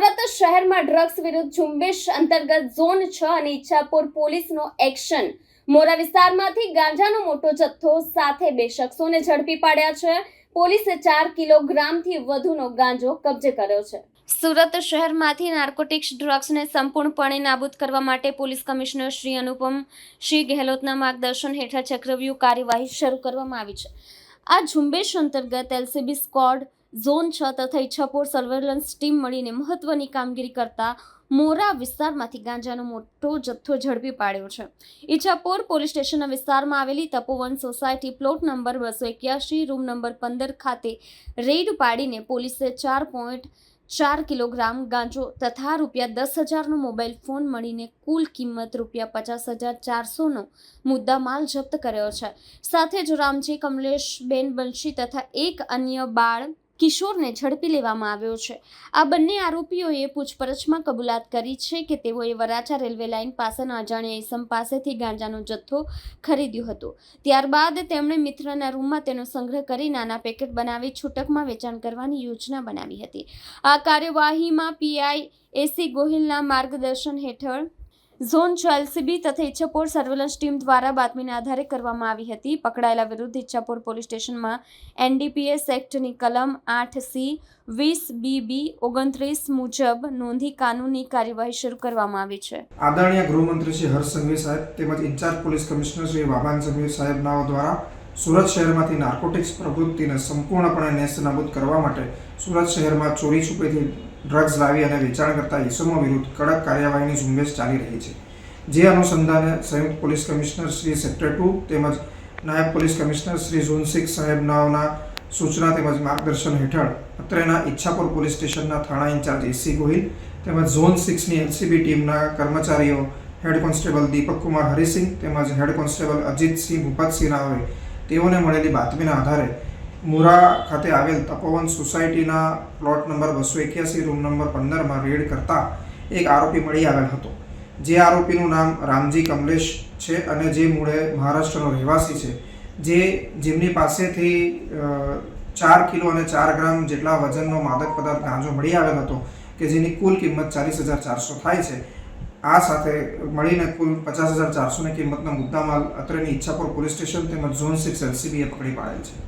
સુરત શહેરમાં ડ્રગ્સ વિરુદ્ધ ઝુંબેશ અંતર્ગત ઝોન છ અને ઈચ્છાપુર પોલીસનો એક્શન. મોરા વિસ્તારમાંથી ગાંજાનો મોટો જથ્થો સાથે બે શખ્સોને ઝડપી પાડ્યા છે. પોલીસે ચાર કિલોગ્રામથી વધુનો ગાંજો કબજે કર્યો છે. સુરત શહેરમાંથી નાર્કોટિક્સ ડ્રગ્સને સંપૂર્ણપણે નાબૂદ કરવા માટે પોલીસ કમિશનર શ્રી અનુપમ શ્રી ગેહલોતના માર્ગદર્શન હેઠળ ચક્રવ્યૂહ કાર્યવાહી શરૂ કરવામાં આવી છે. આ ઝુંબેશ અંતર્ગત એલસીબી સ્કોડ ઝોન છ તથા ઈચ્છાપુર સર્વેલન્સ ટીમ મળીને મહત્વની કામગીરી કરતા મોરા વિસ્તારમાંથી ગાંજાનો મોટો જથ્થો ઝડપી પાડ્યો છે. ઈચ્છાપુર પોલીસ સ્ટેશનના વિસ્તારમાં આવેલી તપોવન સોસાયટી પ્લોટ નંબર બસો એક્યાસી રૂમ નંબર પંદર ખાતે રેડ પાડીને પોલીસે ચાર પોઈન્ટ ચાર કિલોગ્રામ ગાંજો તથા રૂપિયા દસ હજારનો મોબાઈલ ફોન મળીને કુલ કિંમત રૂપિયા પચાસ હજાર ચારસોનો મુદ્દા માલ જપ્ત કર્યો છે. સાથે જ રામજી કમલેશબેન બંશી તથા એક અન્ય બાળ કિશોરને ઝડપી લેવામાં આવ્યો છે. આ બંને આરોપીઓએ પૂછપરછમાં કબૂલાત કરી છે કે તેઓએ વરાછા રેલવે લાઇન પાસેના અજાણ્યા ઇસમ પાસેથી ગાંજાનો જથ્થો ખરીદ્યો હતો. ત્યારબાદ તેમણે મિત્રના રૂમમાં તેનો સંગ્રહ કરી નાના પેકેટ બનાવી છૂટકમાં વેચાણ કરવાની યોજના બનાવી હતી. આ કાર્યવાહીમાં પીઆઈ એસી ગોહિલના માર્ગદર્શન હેઠળ ઝોન છ એલસીબી તથા ઈચ્છાપોર સર્વેલન્સ ટીમ દ્વારા બાતમીના આધારે કરવામાં આવી હતી. પકડાયેલા વિરુદ્ધ ઈચ્છાપોર પોલીસ સ્ટેશનમાં એનડીપીએસ એક્ટની કલમ આઠ સી વીસ બી બી ઓગણત્રીસ મુજબ નોંધી કાનૂની કાર્યવાહી શરૂ કરવામાં આવી છે. આદરણીય ગૃહમંત્રી શ્રી હર્ષ સંઘવી સાહેબ તેમજ in charge police commissioner Shri વાબાન Sanghavi સાહેબનાઓ દ્વારા સુરત શહેરમાંથી નાર્કોટિક્સ પ્રવૃત્તિને સંપૂર્ણપણે નેસ્તનાબૂદ કરવા માટે સુરત શહેરમાં ચોરી છુપેથી ડ્રગ્સ લાવી અને વેચાણ કરતા ઇસમો વિરુદ્ધ કડક કાર્યવાહીની ઝુંબેશ ચાલી રહી છે. જે અનુસંધાને સંયુક્ત police commissioner Shri sector two તેમજ નાયબ police commissioner Shri zone six સાહેબનાઓના સૂચના તેમજ માર્ગદર્શન હેઠળ અત્રેના ઈચ્છાપુર પોલીસ સ્ટેશનના થાણા ઇન્ચાર્જ એસી ગોહિલ તેમજ ઝોન સિક્સની એલસીબી ટીમના કર્મચારીઓ હેડ કોન્સ્ટેબલ દીપક કુમાર હરિસિંહ તેમજ હેડ કોન્સ્ટેબલ અજીતસિંહ ભૂપતસિંહ રાવે તેઓને મળેલી બાતમીના આધારે મુરા ખાતે આવેલ તપોવન સોસાયટીના પ્લોટ નંબર બસો એક્યાસી, રૂમ નંબર પંદરમાં રેડ કરતા એક આરોપી મળી આવેલ હતો. જે આરોપીનું નામ રામજી કમલેશ છે અને જે મૂળે મહારાષ્ટ્રનો રહેવાસી છે. જે જેમની પાસેથી ચાર કિલો અને ચાર ગ્રામ જેટલા વજનનો માદક પદાર્થ ગાંજો મળી આવેલ હતો કે જેની કુલ કિંમત ચાલીસ હજાર ચારસો થાય છે. આ સાથે મળીને કુલ પચાસ હજાર ચારસોની કિંમતના મુદ્દામાલ અત્રેની ઈચ્છાપુર પોલીસ સ્ટેશન તેમજ ઝોન સિક્સ એલસીબીએ પકડી પાડેલ છે.